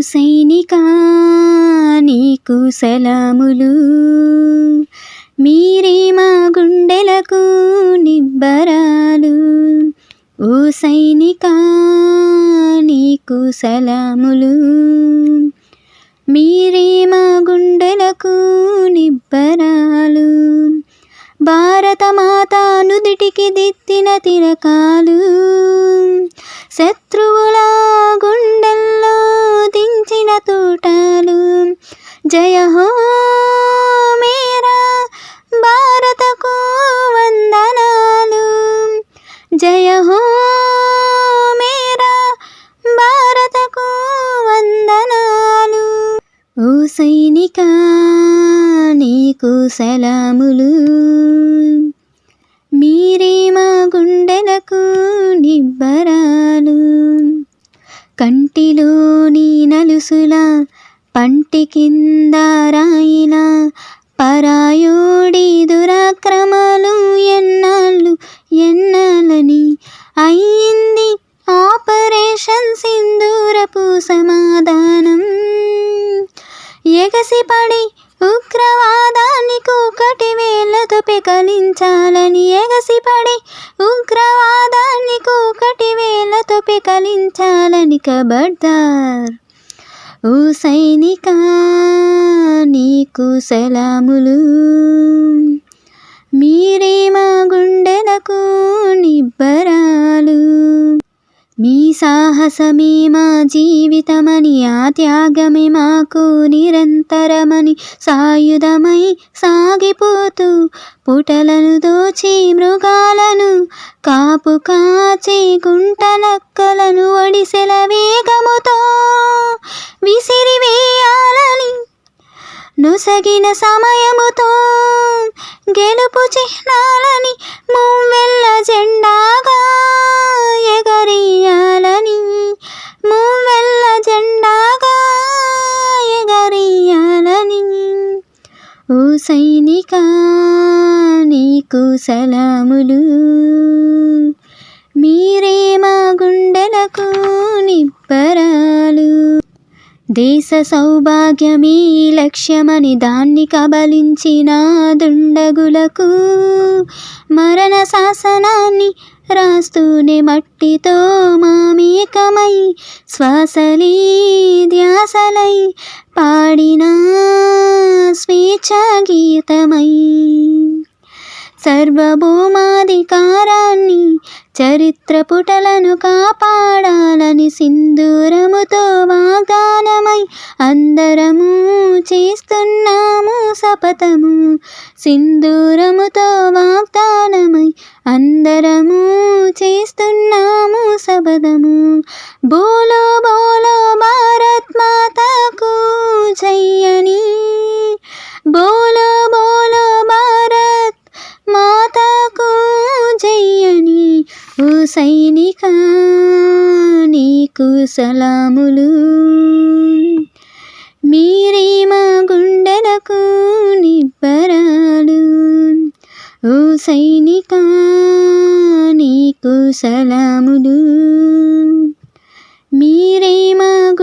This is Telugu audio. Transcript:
సైనికా నీకు సలాములు. మీరే మా గుండెలకు నిబ్బరాలు. ఓ సైనికా నీకు సలాములు. మీరే మా గుండెలకు నిబ్బరాలు. భారత మాత నుదిటికి దిత్తిన తిరకాలు. శత్రువుల గుండె తోటాలు. జయ హో మేరా భారతకు వందనాలు. జయ హో మేరా భారతకు వందనాలు. ఓ సైనిక నీకు సలాములు. మీరేమా కంటి కింద రాయిలా పరాయుడి దురాక్రమాలు ఎన్నాళ్ళు ఎన్నాలని అయింది ఆపరేషన్ సింధూరపు సమాధానం. ఎగసిపడి ఉగ్రవాదాన్ని కూకటి వేళ్ళతో పెకలించాలని ఎగసిపడి ఉగ్రవాదాన్ని కూకటి వేళ్ళతో పెకలించాలని కబడ్దార్. ఓ సైనిక నీకు సలాములు. మీరే మా గుండె సాహసమే మా జీవితమని ఆ త్యాగమే మాకు నిరంతరమని సాయుధమై సాగిపోతూ పుటలను దోచి మృగాలను కాపు కాచి గుంటనక్కలను ఒడిసెల వేగముతో విసిరివేయాలని నొసగిన సమయముతో గెలుపు చిహ్నాలని సైనికా నీకు సలాములు. మీరే మా గుండెలకు నిబ్బరాలు. దేశ సౌభాగ్యమే లక్ష్యమని దాన్ని కబలించిన దుండగులకు మరణ శాసనాన్ని రాస్తూనే మట్టితో మామేకమై శ్వాసలీ ధ్యాసలై పాడినా స్వేచ్ఛాగీతమై సర్వభౌమాధికారాన్ని చరిత్ర పుటలను కాపాడాలని సింధూరముతో వాగ్దానమై అందరము చేస్తున్నాము శపథము. సింధూరముతో వాగ్దానమై అందరము చేస్తున్నాము శపథము. బోలో సలాములు. మీరే మా గుండెలకు నిబ్బరాలు. ఓ సైనిక నీకు సలాములు. మీరే మా